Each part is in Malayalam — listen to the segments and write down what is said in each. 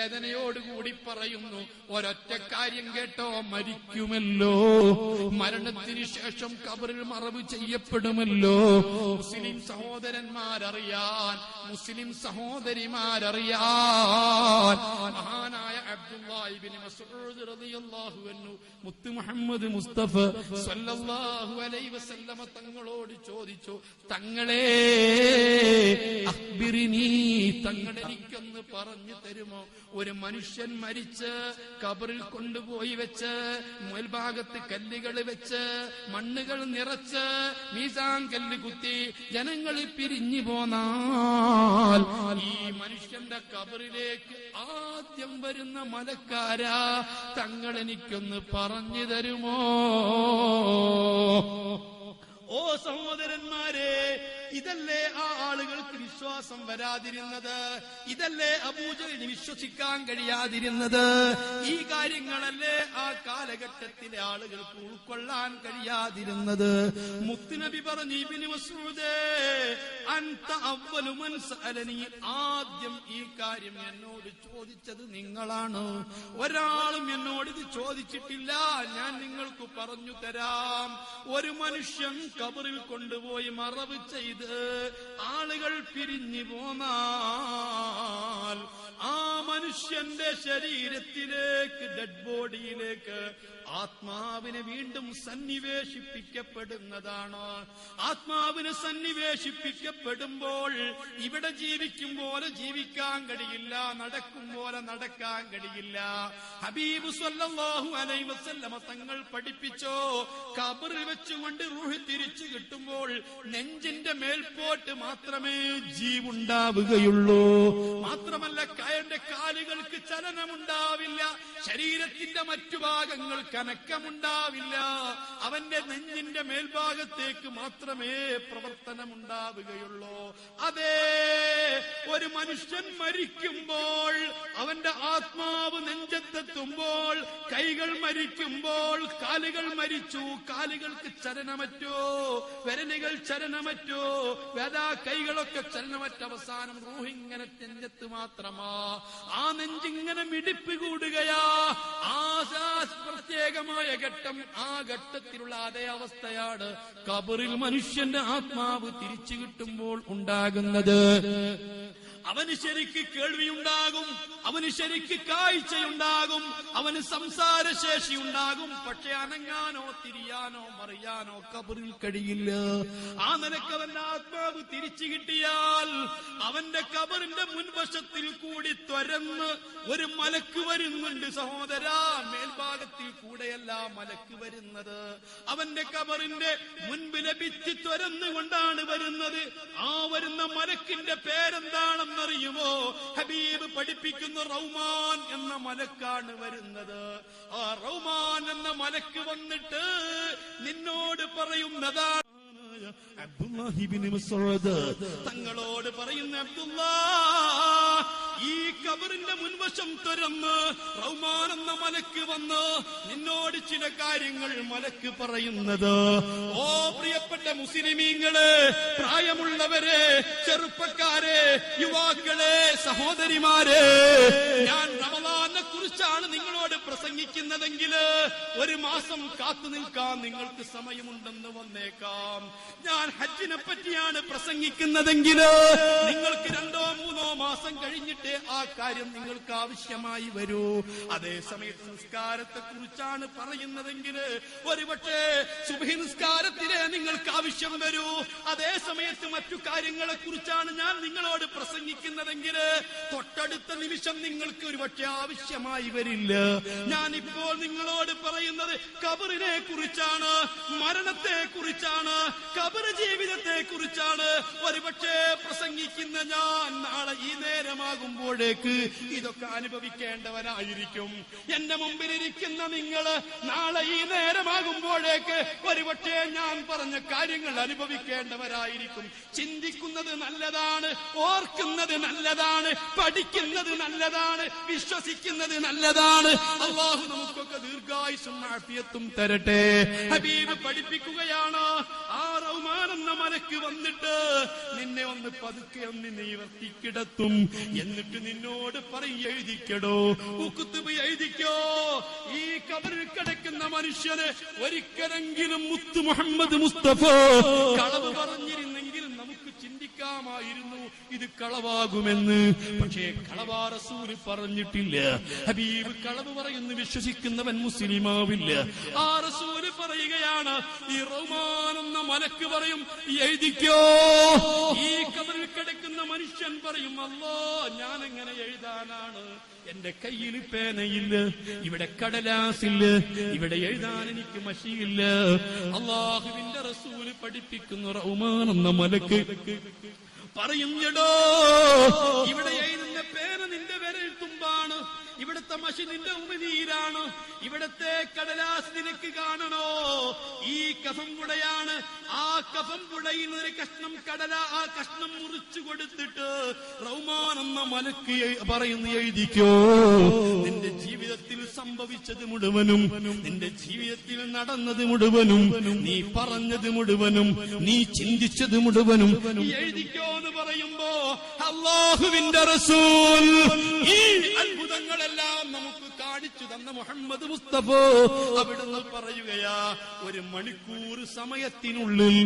വേദനയോടുകൂടി പറയുന്നു ഒരൊറ്റ കാര്യം കേട്ടോ മരിക്കുമല്ലോ. മരണത്തിന് ശേഷം കബറിൽ മറവ് ചെയ്യപ്പെടുമല്ലോ. മുസ്ലിം സഹോദരന്മാരറിയാൻ മുസ്ലിം സഹോദരിമാരറിയാൻ. മഹാനായ മുത്ത് മുഹമ്മദ് മുസ്തഫ സല്ലല്ലാഹു അലൈഹി വസല്ലമ തങ്ങളോട് ചോദിച്ചു തങ്ങളെ അഖ്ബിറിനി തങ്ങളെ പറഞ്ഞു തരുമോ? ഒരു മനുഷ്യൻ മരിച്ച് കബറിൽ കൊണ്ടുപോയി വെച്ച് മേൽഭാഗത്ത് കല്ലുകൾ വെച്ച് മണ്ണുകൾ നിറച്ച് മീസാൻ കല്ല് കുത്തി ജനങ്ങൾ പിരിഞ്ഞു പോന്നാൽ ഈ മനുഷ്യന്റെ കബറിലേക്ക് ആദ്യം വരുന്ന മലക്കാരാ തങ്ങൾ എനിക്കൊന്ന് പറഞ്ഞു തരുമോ? ഓ സഹോദരന്മാരെ ഇതല്ലേ ആ ആളുകൾക്ക് വിശ്വാസം വരാതിരുന്നത്? ഇതല്ലേ അബൂജലിന് വിശ്വസിക്കാൻ കഴിയാതിരുന്നത്? ഈ കാര്യങ്ങളല്ലേ ആ കാലഘട്ടത്തിലെ ആളുകൾക്ക് ഉൾക്കൊള്ളാൻ കഴിയാതിരുന്നത്? മുത്തുനബി പറഞ്ഞു ആദ്യം ഈ കാര്യം എന്നോട് ചോദിച്ചത് നിങ്ങളാണ്. ഒരാളും എന്നോട് ഇത് ചോദിച്ചിട്ടില്ല. ഞാൻ നിങ്ങൾക്ക് പറഞ്ഞു തരാം. ഒരു മനുഷ്യൻ കബറിൽ കൊണ്ടുപോയി മറവ് ചെയ്ത്. ആളുകൾ പിരിഞ്ഞു പോന്നാൽ ആ മനുഷ്യന്റെ ശരീരത്തിലേക്ക് ഡെഡ് ബോഡിയിലേക്ക് ആത്മാവിനെ വീണ്ടും സന്നിവേശിപ്പിക്കപ്പെടുന്നതാണ്? ആത്മാവിനെ സന്നിവേശിപ്പിക്കപ്പെടുമ്പോൾ ഇവിടെ ജീവിക്കും പോലെ ജീവിക്കാൻ കഴിയില്ല നടക്കും പോലെ നടക്കാൻ കഴിയില്ല. ഹബീബ് സല്ലാഹു അലൈഹി വസല്ലമ തങ്ങൾ പഠിപ്പിച്ചോ കബറിൽ വെച്ചുകൊണ്ട് റൂഹി തിരിച്ചു കിട്ടുമ്പോൾ നെഞ്ചിന്റെ മേൽപോട്ട് മാത്രമേ ജീവുണ്ടാവുകയുള്ളൂ. മാത്രമല്ല കയന്റെ കാലുകൾക്ക് ചലനമുണ്ടാവില്ല. ശരീരത്തിന്റെ മറ്റു ഭാഗങ്ങൾ കനക്കമുണ്ടാവില്ല. അവന്റെ നെഞ്ഞിന്റെ മേൽഭാഗത്തേക്ക് മാത്രമേ പ്രവർത്തനമുണ്ടാവുകയുള്ളൂ. അതേ ഒരു മനുഷ്യൻ മരിക്കുമ്പോൾ അവന്റെ ആത്മാവ് നെഞ്ചത്തെത്തുമ്പോൾ കൈകൾ മരിക്കുമ്പോൾ കാലുകൾ മരിച്ചു കാലുകൾക്ക് ചലനമറ്റോ വിരലുകൾ ചലനമറ്റോ വേദാ കൈകളൊക്കെ ചലനമറ്റ അവസാനം റൂഹിങ്ങനെ നെഞ്ചത്ത് മാത്രമാ. ആ നെഞ്ചിങ്ങനെ മിടിപ്പ് കൂടുകയാ. ആ പ്രത്യേകമായ ഘട്ടം. ആ ഘട്ടത്തിലുള്ള അതേ അവസ്ഥയാണ് കബറിൽ മനുഷ്യന്റെ ആത്മാവ് തിരിച്ചു കിട്ടുമ്പോൾ ഉണ്ടാകുന്നത്. അവന് ശരിക്ക് കേൾവിയുണ്ടാകും അവന് ശരിക്ക് കാഴ്ചയുണ്ടാകും അവന് സംസാരശേഷി ഉണ്ടാകും പക്ഷെ അനങ്ങാനോ തിരിയാനോ മറിയാനോ കബറിൽ കഴിയില്ല. ആ നിലയ്ക്ക് അവന്റെ ആത്മാവ് തിരിച്ചു കിട്ടിയാൽ അവന്റെ കബറിന്റെ മുൻവശത്തിൽ കൂടി തുരന്ന് ഒരു മലക്ക് വരുന്നുണ്ട് സഹോദര. മേൽഭാഗത്തിൽ കൂടെയല്ല മലക്ക് വരുന്നത്. അവന്റെ കബറിന്റെ മുൻപിലെ ഭിത്തി തുരന്നുകൊണ്ടാണ് വരുന്നത്. ആ വരുന്ന മലക്കിന്റെ പേരെന്താണെന്നറിയുമോ ഹബീബ് പഠിപ്പിക്കുന്ന റൗമാൻ എന്ന മലക്കാണ് വരുന്നത്. ആ റൗമാൻ എന്ന മലക്ക് വന്നിട്ട് നിന്നോട് പറയുന്നതാണ് തങ്ങളോട് പറയുന്ന അബ്ദുള്ള ഈ കബറിന്റെ മുൻവശം തുറന്ന് റൗമാൻ എന്ന മലക്ക് വന്ന് നിന്നോട് ചില കാര്യങ്ങൾ മലക്ക് പറയുന്നത്. ഓ പ്രിയപ്പെട്ട മുസ്ലിമീങ്ങൾ പ്രായമുള്ളവരെ ചെറുപ്പക്കാരെ യുവാക്കളെ സഹോദരിമാരെ പ്രസംഗിക്കുന്നതെങ്കിൽ ഒരു മാസം കാത്തു നിൽക്കാൻ നിങ്ങൾക്ക് സമയമുണ്ടെന്ന് വന്നേക്കാം. ഞാൻ ഹജ്ജിനെ പറ്റിയാണ് പ്രസംഗിക്കുന്നതെങ്കിൽ നിങ്ങൾക്ക് രണ്ടോ മൂന്നോ മാസം കഴിഞ്ഞിട്ട് ആ കാര്യം നിങ്ങൾക്ക് ആവശ്യമായി വരൂ. അതേ സമയത്ത് നിസ്കാരത്തെ കുറിച്ചാണ് പറയുന്നതെങ്കിൽ ഒരുപക്ഷെ സുബഹി നിസ്കാരത്തിലെ നിങ്ങൾക്ക് ആവശ്യം വരൂ. അതേ സമയത്ത് മറ്റു കാര്യങ്ങളെ കുറിച്ചാണ് ഞാൻ നിങ്ങളോട് പ്രസംഗിക്കുന്നതെങ്കിൽ തൊട്ടടുത്ത നിമിഷം നിങ്ങൾക്ക് ഒരുപക്ഷെ ആവശ്യമായി വരില്ല. ഞാൻ ഇപ്പോൾ നിങ്ങളോട് പറയുന്നത് കബറിനെ കുറിച്ചാണ് മരണത്തെ കുറിച്ചാണ് കബർ ജീവിതത്തെ കുറിച്ചാണ് ഒരുപക്ഷെ പ്രസംഗിക്കുന്ന ഞാൻ നാളെ ഈ നേരമാകുമ്പോഴേക്ക് ഇതൊക്കെ അനുഭവിക്കേണ്ടവനായിരിക്കും. എന്റെ മുമ്പിലിരിക്കുന്ന നിങ്ങൾ നാളെ ഈ നേരമാകുമ്പോഴേക്ക് ഒരുപക്ഷെ ഞാൻ പറഞ്ഞ കാര്യങ്ങൾ അനുഭവിക്കേണ്ടവരായിരിക്കും. ചിന്തിക്കുന്നത് നല്ലതാണ് ഓർക്കുന്നത് നല്ലതാണ് പഠിക്കുന്നത് നല്ലതാണ് വിശ്വസിക്കുന്നത് നല്ലതാണ്. അള്ളാഹു നമുക്കൊക്കെ ദീർഘായുസും ആഫിയത്തും തരട്ടെ. ഹബീബ് പഠിപ്പിക്കുകയാണ്. ആ റഹ്മാൻ എന്ന മലക്ക് വന്നിട്ട് നിന്നെ ഒന്ന് പതുക്കെ ഒന്ന് നിവർത്തിക്കിടത്തും എന്നിട്ട് നിന്നോട് പറയും എഴുതിക്കടോ. ഉക്കുത്തുബ് എഴുതിക്കോ. ഈ കബറിൽ കിടക്കുന്ന മനുഷ്യന് ഒരിക്കലെങ്കിലും മുത്ത് മുഹമ്മദ് മുസ്തഫ കളവ് പറഞ്ഞിരുന്നെങ്കിൽ നമുക്ക് ചിന്തിക്കാമായിരുന്നു. ഇത് കളവാകുമെന്ന്. പക്ഷേ കളവാ റസൂൽ പറഞ്ഞിട്ടില്ല. ഹബീബ് കളവ് പറയുന്നു വിശ്വസിക്കുന്നവൻ മുസ്ലിമാവില്ല. ആ റസൂൽ പറയുകയാണ് ഈ റഹ്മാൻ മലക്ക് പറയും എഴുതിക്കോ. ഈ കബറിൽ കിടക്കുന്ന മനുഷ്യൻ പറയും അല്ലോ ഞാൻ എങ്ങനെ എഴുതാനാണ്? എന്റെ കയ്യിൽ പേനയില്ല ഇവിടെ കടലാസില്ല ഇവിടെ എഴുതാൻ എനിക്ക് മഷിയില്ല. അള്ളാഹുവിന്റെ റസൂൽ പഠിപ്പിക്കുന്ന റഹ്മാൻ മലക്ക്. പറയുന്നടോ. ഇവിടെ എഴുതുന്ന പേന നിന്റെ വിരൽത്തുമ്പാണ് ഇവിടുത്തെ മഷി നിന്റെ ഉമിനീരാണ്. ഇവിടത്തെ കടലാസ് നിനക്ക് കാണണോ? ഈ കഫം പുടയാണ് ആ കഫം പുടയിൽ ഒരു കഷ്ണം കടല ആ കഷ്ണം മുറിച്ചു കൊടുത്തിട്ട് റൗമാൻ എന്ന മലക്ക് പറയുന്നു എഴുതിക്കോ. നിന്റെ ജീവിതത്തിൽ സംഭവിച്ചത് മുഴുവനും നിന്റെ ജീവിതത്തിൽ നടന്നത് മുഴുവനും നീ പറഞ്ഞത് മുഴുവനും നീ ചിന്തിച്ചത് മുഴുവനും. എഴുതിക്കോ എന്ന് പറയുമ്പോ അള്ളാഹുവിന്റെ റസൂൽ ഈ അത്ഭുതങ്ങളെല്ലാം നമുക്ക് കാണിച്ചു തന്ന മുഹമ്മദ് മുസ്തഫോ അവിടുന്ന് പറയുകയാ ഒരു മണിക്കൂർ സമയത്തിനുള്ളിൽ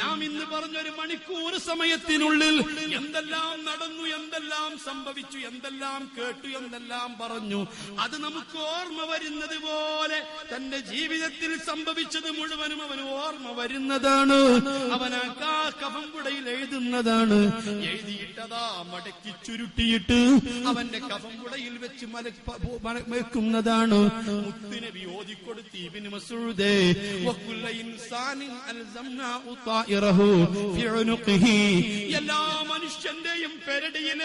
നാം ഇന്ന് പറഞ്ഞ ഒരു മണിക്കൂർ സമയത്തിനുള്ളിൽ എന്തെല്ലാം നടന്നു എന്തെല്ലാം സംഭവിച്ചു എന്തെല്ലാം കേട്ടു എന്തെല്ലാം പറഞ്ഞു അത് നമുക്ക് ഓർമ്മ വരുന്നത് പോലെ തന്റെ ജീവിതത്തിൽ സംഭവിച്ചത് മുഴുവനും അവന് ഓർമ്മ വരുന്നതാണ്. അവൻ ആ കഫംപുടയിൽ എഴുതുന്നതാണ്. എഴുതിയിട്ടതാ മടക്കി ചുരുട്ടിയിട്ട് അവന്റെ കഫംപുടയിൽ വെച്ച് മല വെക്കുന്നതാണ് മുത്തുനബി ഓതിക്കൊടുത്ത് എല്ലാ മനുഷ്യന്റെയും പെരടിയിൽ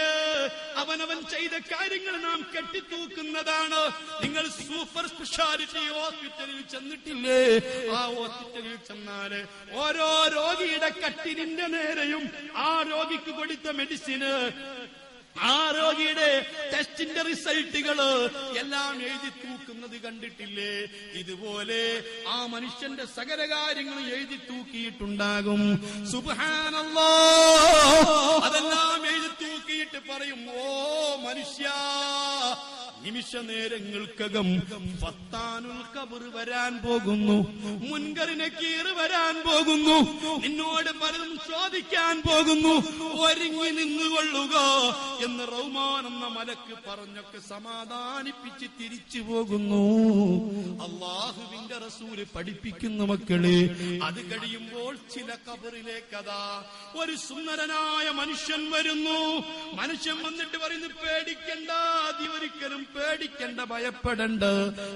അവനവൻ ചെയ്ത കാര്യങ്ങൾ നാം കെട്ടിത്തൂക്കുന്നതാണ്. നിങ്ങൾ സൂപ്പർ സ്പെഷ്യാലിറ്റി ഹോസ്പിറ്റലിൽ ചെന്നിട്ടില്ലേ? ആ ഹോസ്പിറ്റലിൽ ചെന്നാൽ ഓരോ രോഗിയുടെ കട്ടിലിന്റെ നേരെയും ആ രോഗിക്ക് കൊടുത്ത മെഡിസിന് ആ രോഗിയുടെ ടെസ്റ്റിന്റെ റിസൾട്ടുകൾ എല്ലാം എഴുതി തൂക്കുന്നത് കണ്ടിട്ടില്ലേ? ഇതുപോലെ ആ മനുഷ്യന്റെ സകല കാര്യങ്ങളും എഴുതി തൂക്കിയിട്ടുണ്ടാകും. സുബാനല്ലോ അതെല്ലാം എഴുതി തൂക്കിയിട്ട് പറയും ഓ മനുഷ്യ നിമിഷ നേരങ്ങൾക്കകം ഫത്താനുൽ കബർ വരാൻ പോകുന്നു. മുൻകറിനെ കീറ് വരാൻ പോകുന്നു. നിന്നോട് പലതും ചോദിക്കാൻ പോകുന്നു. ഒരുങ്ങി നിന്നുകൊള്ളുക എന്ന് റൗമാൻ എന്ന മലക്ക് പറഞ്ഞൊക്കെ സമാധാനിപ്പിച്ച് തിരിച്ചു പോകുന്നു. അള്ളാഹുവിന്റെ റസൂൽ പഠിപ്പിക്കുന്ന മക്കളെ. അത് കഴിയുമ്പോൾ ചില കബറിലേക്കതാ ഒരു സുന്ദരനായ മനുഷ്യൻ വരുന്നു. മനുഷ്യൻ വന്നിട്ട് പറയുന്നു പേടിക്കണ്ട നീ ഒരിക്കലും പേടിക്കണ്ട ഭയപ്പെടണ്ട.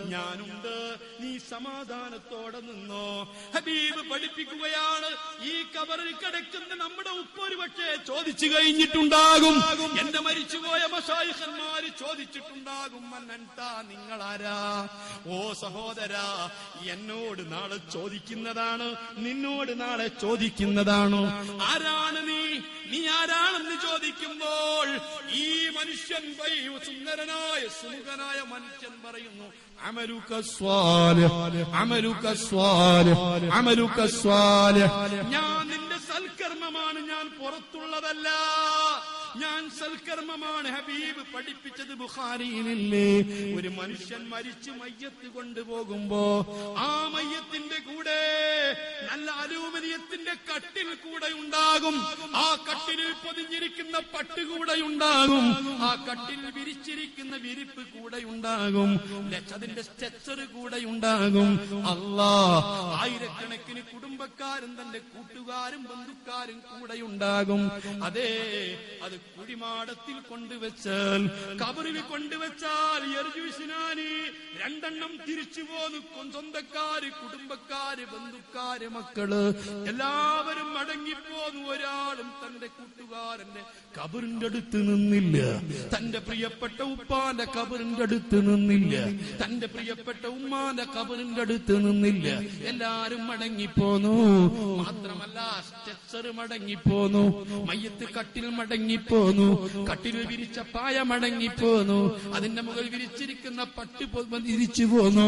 ഞാനുണ്ട്. നീ സമാധാനത്തോടെ നിന്നോ. ഹബീബ് പഠിപ്പിക്കുകയാണ്. ഈ കബറിൽ കിടക്കുന്ന നമ്മുടെ ഉപ്പൊരു പക്ഷേ ചോദിച്ചു കഴിഞ്ഞിട്ടുണ്ടാകും. എന്റെ മരിച്ചുപോയ മഷായിഖന്മാര് ചോദിച്ചിട്ടുണ്ടാകും. മന്നൻതാ നിങ്ങളാരാ? ഓ സഹോദരാ എന്നോട് നാളെ ചോദിക്കുന്നതാണ്. നിന്നോട് നാളെ ചോദിക്കുന്നതാണ്. ആരാണ് നീ? നീ ആരാണെന്ന് ചോദിക്കുമ്പോൾ ഈ മനുഷ്യൻ സുന്ദരനായ സുമുഖനായ മനുഷ്യൻ പറയുന്നു ഞാൻ നിന്റെ സൽക്കർമ്മമാണ് ഞാൻ പുറത്തുള്ളതല്ല. ഞാൻ സൽക്കർമ്മമാണ് ഹബീബ് പഠിപ്പിച്ചത് ബുഖാരിയിലില്ലേ ഒരു മനുഷ്യൻ മരിച്ചു മയ്യത്ത് കൊണ്ടുപോകുമ്പോ ആ മയ്യത്തിന്റെ കൂടെ നല്ല അലൂമിനിയത്തിന്റെ കട്ടിൽ കൂടെ ഉണ്ടാകും. ആ കട്ടിലിൽ പൊതിഞ്ഞിരിക്കുന്ന പട്ട് കൂടെ ഉണ്ടാകും. ആ കട്ടിൽ വിരിച്ചിരിക്കുന്ന വിരിപ്പ് കൂടെ ഉണ്ടാകും. അതിന്റെ സ്റ്റെച്ചർ കൂടെ ഉണ്ടാകും. അല്ലാ ആയിരക്കണക്കിന് കുടുംബക്കാരും തന്റെ കൂട്ടുകാരും ബന്ധുക്കാരും കൂടെ ഉണ്ടാകും. അതെ അത് കുടിമാടത്തിൽ കൊണ്ടുവച്ചാൽ കബറിൽ കൊണ്ടുവച്ചാൽ യർജുസിനാനി രണ്ടെണ്ണം തിരിച്ചു പോന്നു സ്വന്തക്കാര് കുടുംബക്കാര് ബന്ധുക്കാര് മക്കൾ എല്ലാവരും മടങ്ങിപ്പോന്നു. ഒരാളും തന്റെ കൂട്ടുകാരന്റെ കബറിന്റെ അടുത്ത് നിന്നില്ല. തന്റെ പ്രിയപ്പെട്ട ഉപ്പാന്റെ കബറിന്റെ അടുത്ത് നിന്നില്ല. തന്റെ പ്രിയപ്പെട്ട ഉമ്മാന്റെ കബറിന്റെ അടുത്ത് നിന്നില്ല. എല്ലാരും മടങ്ങിപ്പോന്നു. മാത്രമല്ല സ്ട്രെച്ചർ മടങ്ങിപ്പോന്നു. മയ്യത്ത് കട്ടിൽ മടങ്ങിപ്പോന്നു കട്ടിൽ വിരിച്ച പായ മടങ്ങിപ്പോന്നു അതിന്റെ മുകളിൽ വിരിച്ചിരിക്കുന്ന പട്ടി വിരിച്ചു പോന്നു.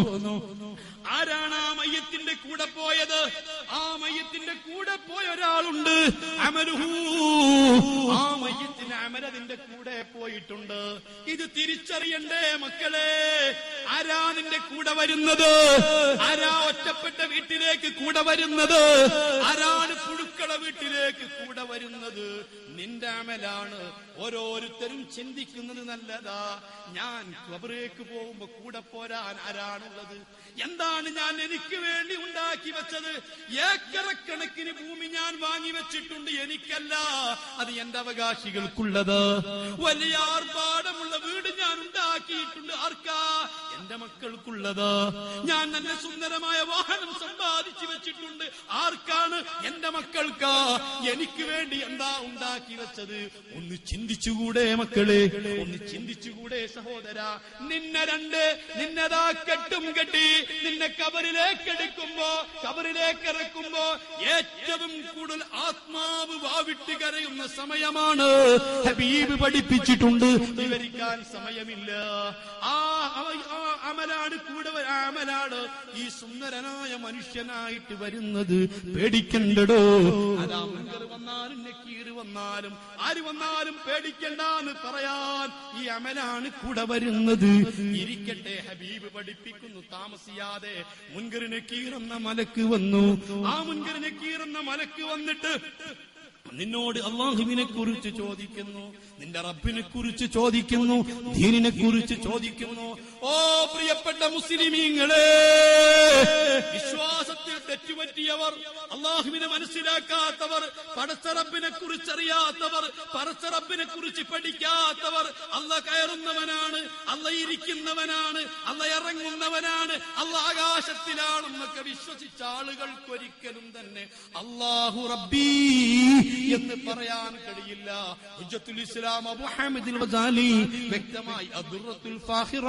ആരാണ് ആ മയ്യത്തിന്റെ കൂടെ പോയത്? ആ മയ്യത്തിന്റെ കൂടെ പോയ ഒരാളുണ്ട്. ആ മയ്യത്തിന് അമരതിന്റെ കൂടെ പോയിട്ടുണ്ട്. ഇത് തിരിച്ചറിയണ്ടേ മക്കളെ? ആരാ നിന്റെ കൂടെ വരുന്നത്? ആരാ ഒറ്റപ്പെട്ട വീട്ടിലേക്ക് കൂടെ വരുന്നത്? ആരാണ് പുഴുക്കള വീട്ടിലേക്ക് കൂടെ വരുന്നത്? നിന്റെ അമലാണ് ഓരോരുത്തരും ചിന്തിക്കുന്നത് നല്ലതാ. ഞാൻ കബറേക്ക് പോകുമ്പോ കൂടെ പോരാൻ ആരാണുള്ളത്? എന്താണ് ഞാൻ എനിക്ക് വേണ്ടി ഉണ്ടാക്കി വെച്ചത്. ഏക്കറക്കണക്കിന് ഭൂമി ഞാൻ വാങ്ങി വെച്ചിട്ടുണ്ട് എനിക്കല്ല. അത് എന്റെ അവകാശികൾക്കുള്ളത്. വലിയ ആർഭാടമുള്ള വീട് ഞാൻ ഉണ്ടാക്കിയിട്ടുണ്ട്. ആർക്കാ? എന്റെ മക്കൾക്കുള്ളത്. ഞാൻ നല്ല സുന്ദരമായ വാഹനം സമ്പാദിച്ചു വെച്ചിട്ടുണ്ട്. ആർക്കാണ്? എന്റെ മക്കൾക്കാ. എനിക്ക് വേണ്ടി എന്താ ഉണ്ടാക്കി വെച്ചത്? ഒന്ന് ചിന്തിച്ചുകൂടെ മക്കളെ. ഒന്ന് ചിന്തിച്ചുകൂടെ സഹോദര. നിന്നെ രണ്ട് നിന്നതാ കെട്ടും കെട്ടി. നിന്നെ കബറിലേക്ക് എടുക്കുമ്പോ കബറിലേക്ക് ഇറക്കുമ്പോ ഏറ്റവും കൂടുതൽ ആത്മാവ് വാവിട്ട് കരയുന്ന സമയമാണ്. ഹബീബ് പഠിപ്പിച്ചിട്ടുണ്ട്. വിവരിക്കാൻ സമയമില്ല. ആ അമലാണ് കൂടെ അമലാണ് ഈ സുന്ദരനായ മനുഷ്യനായിട്ട് വരുന്നത്. പേടിക്കണ്ടടോ? വന്നാലും നക്കീർ വന്നാലും ആര് വന്നാലും പേടിക്കണ്ടെന്ന് പറയാൻ ഈ അമലാണ് കൂടെ വരുന്നത്. ഇരിക്കട്ടെ ഹബീബ് പഠിപ്പിക്കുന്നു. താമസിയാതെ മുൻകർ നക്കീർ കീറുന്ന മലക്ക് വന്നു. ആ മുൻകർ കീറുന്ന മലക്ക് വന്നിട്ട് നിന്നോട് അള്ളാഹുവിനെ കുറിച്ച് ചോദിക്കുന്നു. നിന്റെ റബ്ബിനെ കുറിച്ച് ചോദിക്കുന്നു. ദീനിനെ കുറിച്ച് ചോദിക്കുന്നു. ഓ പ്രിയപ്പെട്ട മുസ്ലിമീങ്ങളെ തെറ്റുപറ്റിയവർ അള്ളാഹുവിനെ മനസ്സിലാക്കാത്തവർ പടച്ചറബിനെ കുറിച്ചറിയാത്തവർ പടച്ചറബിനെ കുറിച്ച് പഠിക്കാത്തവർ അല്ല കയറുന്നവനാണ് അല്ല ഇരിക്കുന്നവനാണ് അല്ല ഇറങ്ങുന്നവനാണ് അല്ല ആകാശത്തിലാണെന്നൊക്കെ വിശ്വസിച്ച ആളുകൾക്കൊരിക്കലും തന്നെ അള്ളാഹു റബ്ബീ എന്ന് പറയാൻ കഴിയില്ല. ഹുജ്ജത്തുൽ ഇസ്ലാം അബു ഗസാലി വ്യക്തമായി അദുറത്തുൽ ഫാഹിറ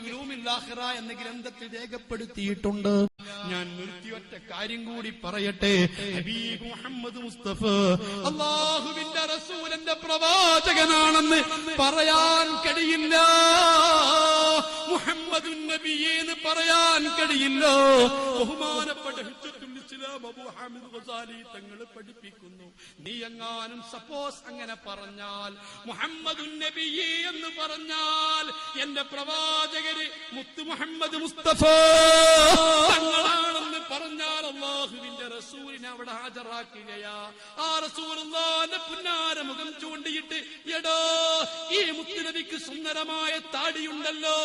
ഉലൂമിൽ ആഖിറ എന്ന ഗ്രന്ഥത്തിൽ രേഖപ്പെടുത്തിയിട്ടുണ്ട്. ഞാൻ നിർത്തി ഒറ്റ കാര്യം കൂടി പറയട്ടെ. ഹബീബ് മുഹമ്മദ് മുസ്തഫ അള്ളാഹുവിന്റെ റസൂലിന്റെ പ്രവാചകനാണെന്ന് പറയാൻ കഴിയില്ല. മുഹമ്മദ് നബിയെന്ന് പറയാൻ കഴിയില്ല. ബഹുമാനപ്പെട്ട ഇസ്ലാം അബു ഹാമിദ് ഗസാലി തങ്ങൾ പഠിപ്പിക്കുന്നു. നീ എങ്ങാനും സപ്പോസ് അങ്ങനെ പറഞ്ഞാൽ മുഹമ്മദ് നബിയെ എന്ന് പറഞ്ഞാൽ എന്റെ പ്രവാചകര് മുത്ത് മുഹമ്മദ് മുസ്തഫ തങ്ങളാണെന്ന് പറഞ്ഞാൽ അള്ളാഹുവിന്റെ റസൂലിനെ അവിടെ ഹാജരാക്കുകയാ. ആ റസൂൽ പുന്നാര മുഖം ചൂണ്ടിയിട്ട് എടോ ഈ മുത്തുനബിക്ക് സുന്ദരമായ താടിയുണ്ടല്ലോ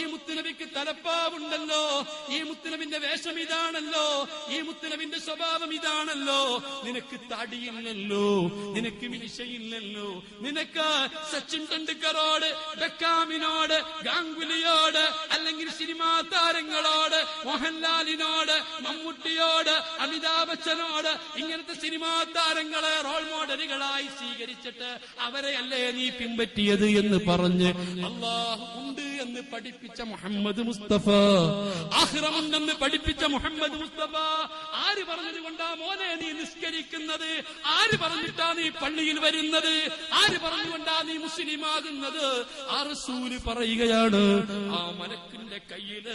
ഈ മുത്തുനബിക്ക് തലപ്പാവുണ്ടല്ലോ ഈ മുത്തുനബിന്റെ വേഷം ഇതാണല്ലോ ഈ മുത്തുനബിന്റെ സ്വഭാവം ഇതാണല്ലോ. നിനക്ക് തടിയില്ലല്ലോ നിനക്ക് മീശയില്ലല്ലോ. നിനക്ക് സച്ചിൻ ടെണ്ടുക്കറോട് ബെക്കാമിനോട് ഗാംഗുലിയോട് അല്ലെങ്കിൽ സിനിമാ താരങ്ങളോട് മോഹൻലാലിനോട് മമ്മൂട്ടിയോട് അമിതാഭ് ബച്ചനോട് ഇങ്ങനത്തെ സിനിമാ താരങ്ങളെ റോൾ മോഡലുകളായി സ്വീകരിച്ചിട്ട് അവരെയല്ലേ നീ പിൻപറ്റിയത് എന്ന് പറഞ്ഞ് അള്ളാഹു പഠിപ്പിച്ച മുഹമ്മദ് മുസ്തഫ. ആഹ്റമുണ്ടെന്ന് പഠിപ്പിച്ച മുഹമ്മദ് മുസ്തഫ. ആര് പറഞ്ഞു കൊണ്ടാ മോനെ നീ നിസ്കരിക്കുന്നത്? ആര് പറഞ്ഞിട്ടാ നീ പള്ളിയിൽ വരുന്നത്? ആര് പറഞ്ഞുകൊണ്ടാ നീ മുസ്ലിം ആകുന്നത് ആ റസൂൽ പറയുകയാണ് ആ മലക്കിന്റെ കയ്യിൽ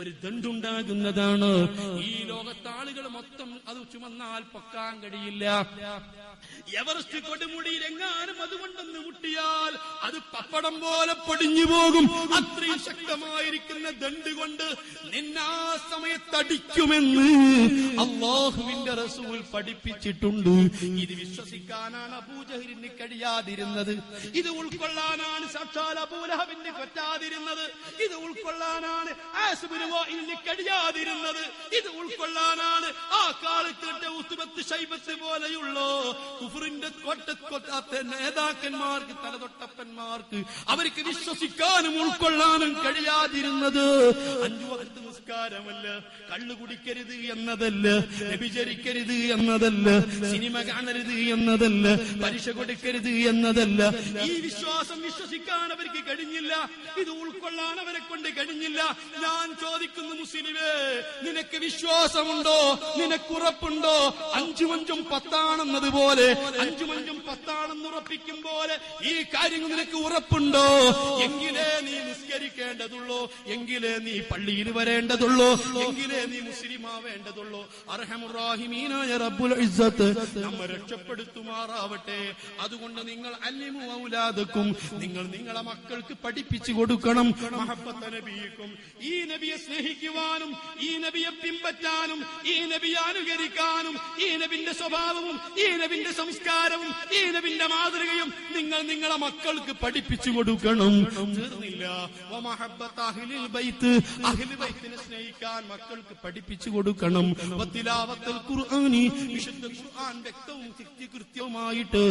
ഒരു ദണ്ടുണ്ടാകുന്നതാണ് ഈ ലോകത്ത് ആളുകൾ മൊത്തം അത് ചുമന്നാൽ പൊക്കാൻ കഴിയില്ല. എവറസ്റ്റ് കൊടുമുടിയിൽ എങ്ങാനും അതുകൊണ്ടൊന്ന് മുട്ടിയാൽ അത് പപ്പടം പോലെ പൊടിഞ്ഞു പോകും. അത്രയും ശക്തമായിരിക്കുന്ന ദണ്ട് കൊണ്ട് നിന്നെ സമയത്ത് അടിക്കുമെന്ന് അള്ളാഹുവിന്റെ റസൂൽ പഠിപ്പിച്ചിട്ടുണ്ട്. ഇത് വിശ്വസിക്കാനാണ് അബൂജഹലിന് കഴിയാതിരുന്നത്. ഇത് ഉൾക്കൊള്ളാനാണ് സാക്ഷാൽ അബൂലഹബിന് പറ്റാതിരുന്നത്. ഇത് ഉൾക്കൊള്ളാനാണ് കഴിയാതിരുന്നത്. ഇത് ഉൾക്കൊള്ളാനാണ് ആ കാലത്തിന്റെ ഉത്തുബത്ത് ശൈബത്ത് പോലെയുള്ള കുഫറിന്റെ കൊട്ടക്കൊട്ടാത്ത നേതാക്കന്മാർക്ക് തലതൊട്ടപ്പന്മാർക്ക് അവർക്ക് വിശ്വസിക്കാനും ഉൾക്കൊള്ളാനും കഴിയാതിരുന്നത്. അഞ്ചു വകത്ത് നിസ്കാരമല്ല കള്ളു കുടിക്കരുത് എന്നതല്ല വ്യഭിചരിക്കരുത് എന്നതല്ല സിനിമ കാണരുത് എന്നതല്ല പരീക്ഷ കൊടുക്കരുത് എന്നതല്ല. ഈ വിശ്വാസം വിശ്വസിക്കാൻ അവർക്ക് കഴിഞ്ഞില്ല. ഇത് ഉൾക്കൊള്ളാൻ അവരെ കൊണ്ട് കഴിഞ്ഞില്ല. ഞാൻ ചോദിക്കുന്നു മുസ്ലിമേ നിനക്ക് വിശ്വാസമുണ്ടോ? നിനക്കുറപ്പുണ്ടോ ഉറപ്പുണ്ടോ? അഞ്ചും പത്താണെന്നത് പോലെ അഞ്ചു അഞ്ചും പത്താണെന്ന് ഉറപ്പിക്കും പോലെ ഈ കാര്യങ്ങൾ നിനക്ക് ഉറപ്പുണ്ടോ? എങ്കിലേ നീ നിസ്കരിക്കേണ്ടതുള്ളൂ എങ്കിലേ നീ പള്ളിയിൽ വരേണ്ടതുള്ളൂ? എങ്കിലേ നീ മുസ്ലിം ആവേണ്ടതുള്ളൂ? അർഹമുറാഹിമീനായ റബ്ബുൽ ഇസ്സത്ത് നമ്മെ രക്ഷപ്പെടുത്തുമാറാവട്ടെ. അതുകൊണ്ട് നിങ്ങൾ അല്ലിമു ഔലാദക്കും നിങ്ങൾ നിങ്ങളെ മക്കൾക്ക് പഠിപ്പിച്ചു കൊടുക്കണം. മഹബത്ത നബിക്കും ഈ നബിയെ സ്നേഹിക്കുവാനും ഈ നബിയെ പിൻപറ്റാനും ഈ നബിയെ അനുകരിക്കാനും ഈ നബിന്റെ സ്വഭാവവും ഈ നബിന്റെ സംസ്കാരവും ഈ നബിന്റെ മാതൃകയും നിങ്ങൾ നിങ്ങളെ മക്കൾക്ക് പഠിപ്പിച്ചു കൊടുക്കണം. തീർന്നില്ല. ബൈത്തിനെ സ്നേഹിക്കാൻ മക്കൾക്ക് പഠിപ്പിച്ചു കൊടുക്കണം. ഖുർആനി വിശുദ്ധ ഖുർആൻ വ്യക്തവും കൃത്യവുമായിട്ട്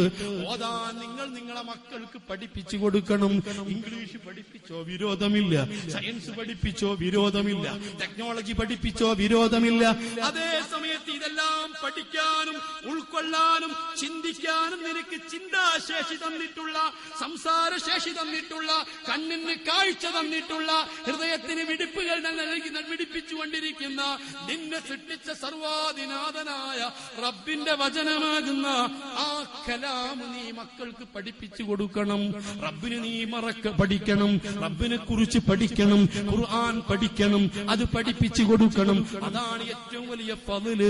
ഓതാൻ നിങ്ങൾ നിങ്ങളെ മക്കൾക്ക് പഠിപ്പിച്ചു കൊടുക്കണം. ഇംഗ്ലീഷ് പഠിപ്പിച്ചോ വിരോധമില്ല. സയൻസ് പഠിപ്പിച്ചോ വിരോധമില്ല. ടെക്നോളജി പഠിപ്പിച്ചോ വിരോധമില്ല. അതേ സമയത്ത് ഇതെല്ലാം പഠിക്കാനും ഉൾക്കൊള്ളാനും ചിന്തിക്കാനും നിനക്ക് ചിന്താശേഷി തന്നിട്ടുള്ള സംസാരശേഷി തന്നിട്ടുള്ള കണ്ണിന് കാഴ്ച തന്നിട്ടുള്ള ഹൃദയത്തിന് വിടിപ്പുകൾ വിടിപ്പിച്ചുകൊണ്ടിരിക്കുന്ന നിന്നെ സൃഷ്ടിച്ച സർവാധിനാഥനായ റബ്ബിന്റെ വചനമാകുന്ന ആ കലാമ് നീ മക്കൾക്ക് പഠിപ്പിച്ചു കൊടുക്കണം. റബ്ബിന് നീ മറക്ക പഠിക്കണം. റബ്ബിനെ കുറിച്ച് പഠിക്കണം. ഖുർആൻ പഠിക്കണം. അത് പഠിപ്പിച്ചു കൊടുക്കണം. അതാണ് ഏറ്റവും വലിയ പതിൽ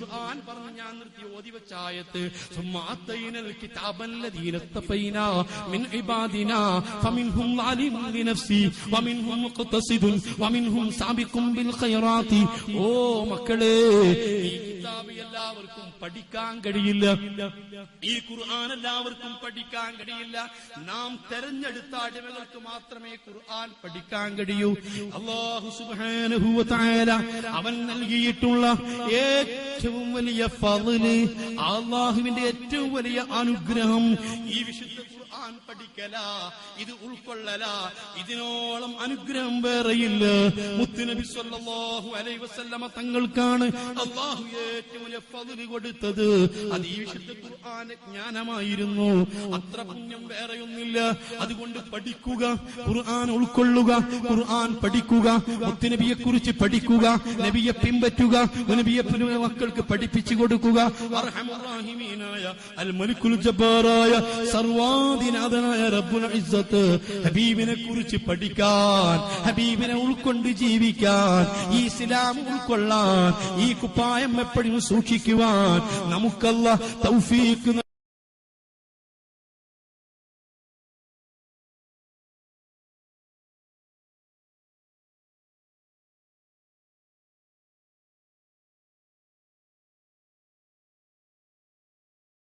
ഖുർആൻ ഞാൻ നിർത്തി ഓതി വെച്ച ആയത്ത് മിൻ لنفسي ومنهم مقتصد ومنهم سابق بالخيرات. او ഓ മക്കളെ ഈ കിതാബ് എല്ലാവർക്കും പഠിക്കാൻ കഴിയില്ല. ഈ ഖുർആൻ എല്ലാവർക്കും പഠിക്കാൻ കഴിയില്ല. നാം തെരഞ്ഞെടുത്ത അടിമകൾക്ക് മാത്രമേ ഖുർആൻ പഠിക്കാൻ കഴിയൂ. അള്ളാഹു സുബ്ഹാനഹു വ തആല അവൻ നൽകിയിട്ടുള്ള ഏറ്റവും വലിയ ഫൾ അള്ളാഹുവിന്റെ ഏറ്റവും വലിയ അനുഗ്രഹം ഈ വിശുദ്ധ ഖുർആൻ പഠിക്കല ഇത് ഉൾക്കൊള്ളല ഇതിനോളം അനുഗ്രഹം വേറെയില്ല. മുത്തുനബി സല്ലല്ലാഹു അലൈഹി വസല്ലമ തങ്ങൾക്കാണ് അള്ളാഹു ഏറ്റവും വലിയ കൊടുത്തത്. അത് ഈ വിശുദ്ധ ഖുർആന്റെ ജ്ഞാനമായിരുന്നു. അത്ര പുണ്യം വേറെയൊന്നില്ല അതുകൊണ്ട് പഠിക്കുക ഖുർആൻ ഉൾക്കൊള്ളുക ഖുർആൻ പഠിക്കുക മുത്തുനബിയെ കുറിച്ച് പഠിക്കുക നബിയെ പിൻപറ്റുക നബിയെ മക്കൾക്ക് പഠിപ്പിച്ചു കൊടുക്കുക. അൽ മലിക്കുൽ ജബ്ബാറായ സർവാധിനാഥനായ റബ്ബുൽ ഇസ്സത്ത് ഹബീബിനെ കുറിച്ച് പഠിക്കാൻ ഹബീബിനെ ഉൾക്കൊണ്ട് ജീവിക്കാൻ ഈ ഇസ്ലാം ഉൾക്കൊള്ളാൻ ഈ കുപ്പായം എപ്പോഴും സൂക്ഷിക്കുവാൻ നമുക്കല്ല തൗഫീക്ക്